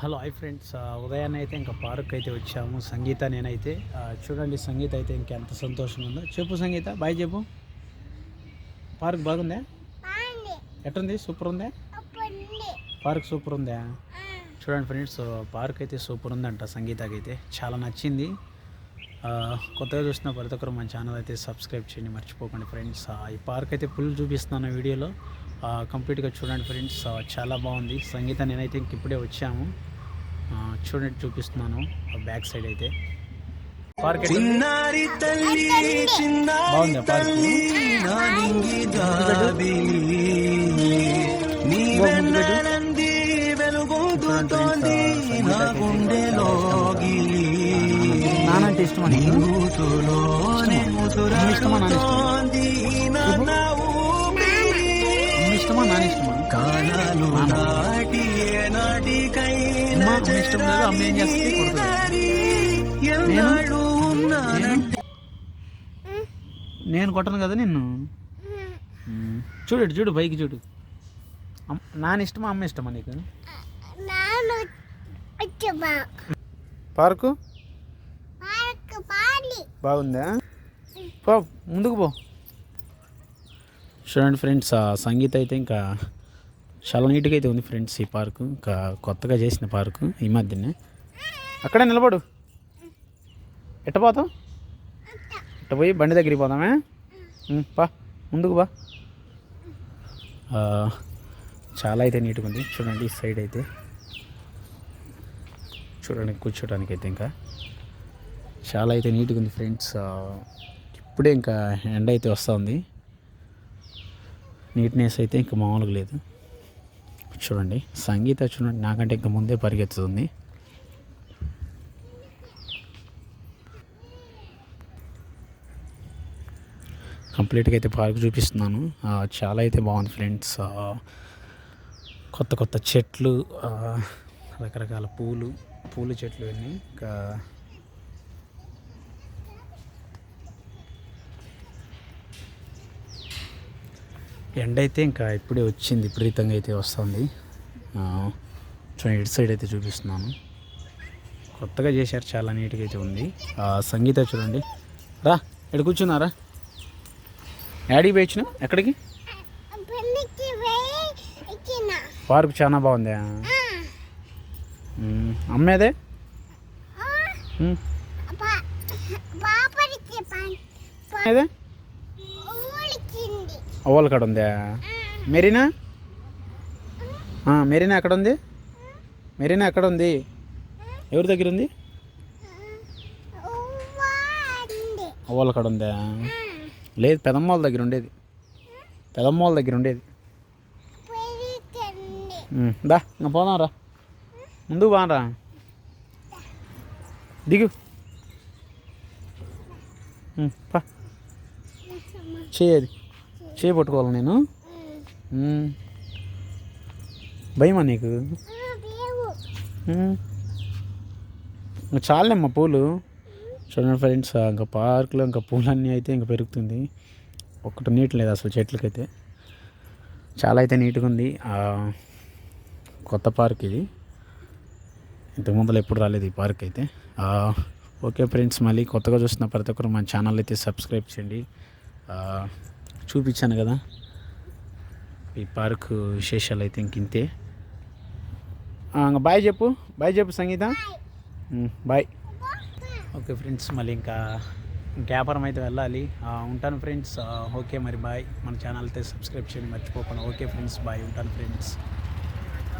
Hello hi friends. ఉదయాన్నే అయితే ఇంకా పార్క్ అయితే వచ్చాము. సంగీత నేనైతే. చూడండి సంగీత అయితే ఇంకెంత సంతోషంగా ఉందో. చెప్పు సంగీత బాయ్ చెప్పు. పార్క్ బాగుందా? ఎట్టుంది? సూపర్ ఉందా? పార్క్ సూపర్ ఉందా? చూడండి ఫ్రెండ్స్ పార్క్ అయితే సూపర్ ఉందంట సంగీతకి అయితే చాలా నచ్చింది. కొత్తగా చూసిన ప్రతి ఒక్కరు మన ఛానల్ అయితే సబ్స్క్రైబ్ చేయండి. మర్చిపోకండి ఫ్రెండ్స్. ఈ పార్క్ అయితే ఫుల్ చూపిస్తున్నాను వీడియోలో. కంప్లీట్గా చూడండి ఫ్రెండ్స్. చాలా బాగుంది. సంగీత నేనైతే ఇంక ఇప్పుడే వచ్చాము. చూడండి చూపిస్తున్నాను. బ్యాక్ సైడ్ అయితే. పార్క్ ఎట్లా ఉంది? చిన్నారి తల్లి చిన్నారి బాగుందా పార్క్. నా నింగి జాబిలి నీ నానంటే ఇష్టమా నీకు ఇష్టమా? నాన్న ఇష్టమా? కాలాలు నాటి అమ్మ ఇష్టం లేదు? అమ్మ ఏం నేను? కొట్టను కదా నిన్ను. చూడు చూడు పైకి చూడు. నాన్న ఇష్టమా అమ్మ ఇష్టమా నీకు? పార్కు? బాగుందా? పో ముందుకు పో. చూడండి ఫ్రెండ్స్ ఆ సంగీత అయితే ఇంకా చాలా నీట్గా అయితే ఉంది ఫ్రెండ్స్ ఈ పార్కు. ఇంకా కొత్తగా చేసిన పార్కు ఈ మధ్యనే. అక్కడే నిలబడు. ఎట్ట పోతాం? ఎట్ట పోయి బండి దగ్గరికి పోదామే పా ముందుకు బా చాలా అయితే నీట్గా ఉంది. చూడండి ఈ సైడ్ అయితే. చూడండి కూర్చోడానికి అయితే ఇంకా చాలా అయితే నీట్గా ఉంది ఫ్రెండ్స్. ఇప్పుడే ఇంకా ఎండ అయితే వస్తుంది నీట్నెస్ అయితే ఇంకా మామూలుగా లేదు. చూడండి సంగీత చూడండి నాకంటే ఇంకా ముందే పరిగెత్తుతుంది. కంప్లీట్గా అయితే పార్క్ చూపిస్తున్నాను. చాలా అయితే బాగుంది ఫ్రెండ్స్. కొత్త కొత్త చెట్లు రకరకాల పూలు పూల చెట్లు అన్నీ ఇంకా ఎండ అయితే ఇంకా ఇప్పుడే వచ్చింది విపరీతంగా అయితే వస్తుంది. చూడండి ఇటు సైడ్ అయితే చూపిస్తున్నాను. కొత్తగా చేశారు చాలా నీట్గా అయితే ఉంది. సంగీత చూడండి. రా ఇక్కడ కూర్చున్నారా? యాడీ పోయిచ్చిన? ఎక్కడికి? పార్క్ చాలా బాగుందా. మ్మ్. అమ్మేదే మ్మ్. అవ్వాలి కాడ ఉందా? మెరీనా? మెరీనా ఎక్కడ ఉంది? మెరీనా ఎక్కడ ఉంది? ఎవరి దగ్గర ఉంది? అవ్వాలి కాడ ఉందా? లేదు పెదమ్మాల దగ్గర ఉండేది. పెదమ్మాల దగ్గర ఉండేది. దా ఇంకా పోదాం రా. ముందుకు బాగా దిగు. పా. చేయది చేయి పట్టుకోవాలి నేను. భయమా నీకు? ఇంకా చాలేమ్మా పూలు. చూడండి ఫ్రెండ్స్ ఇంకా పార్క్లో ఇంకా పూలన్నీ అయితే ఇంకా పెరుగుతుంది. ఒక్కటి నీట్ లేదు అసలు చెట్లకైతే. చాలా అయితే నీట్గా ఉంది. కొత్త పార్క్ ఇది. ఇంతకు ముందులో ఎప్పుడు రాలేదు ఈ పార్క్ అయితే. ఓకే ఫ్రెండ్స్ మళ్ళీ కొత్తగా చూస్తున్న ప్రతి ఒక్కరు మన ఛానల్ అయితే సబ్స్క్రైబ్ చేయండి. చూపించాను కదా. ఈ పార్క్ విశేషాలు అయితే ఇంక ఇంతే. బాయ్ చెప్పు. బాయ్ చెప్పు సంగీత. బాయ్. ఓకే ఫ్రెండ్స్ మళ్ళీ ఇంకా వ్యాపారం అయితే వెళ్ళాలి. ఆ, ఉంటాను ఫ్రెండ్స్. ఓకే మరి బాయ్. మన ఛానల్ అయితే సబ్స్క్రైబ్ చేయండి మర్చిపోకుండా. Okay friends bye. ఉంటాను ఫ్రెండ్స్.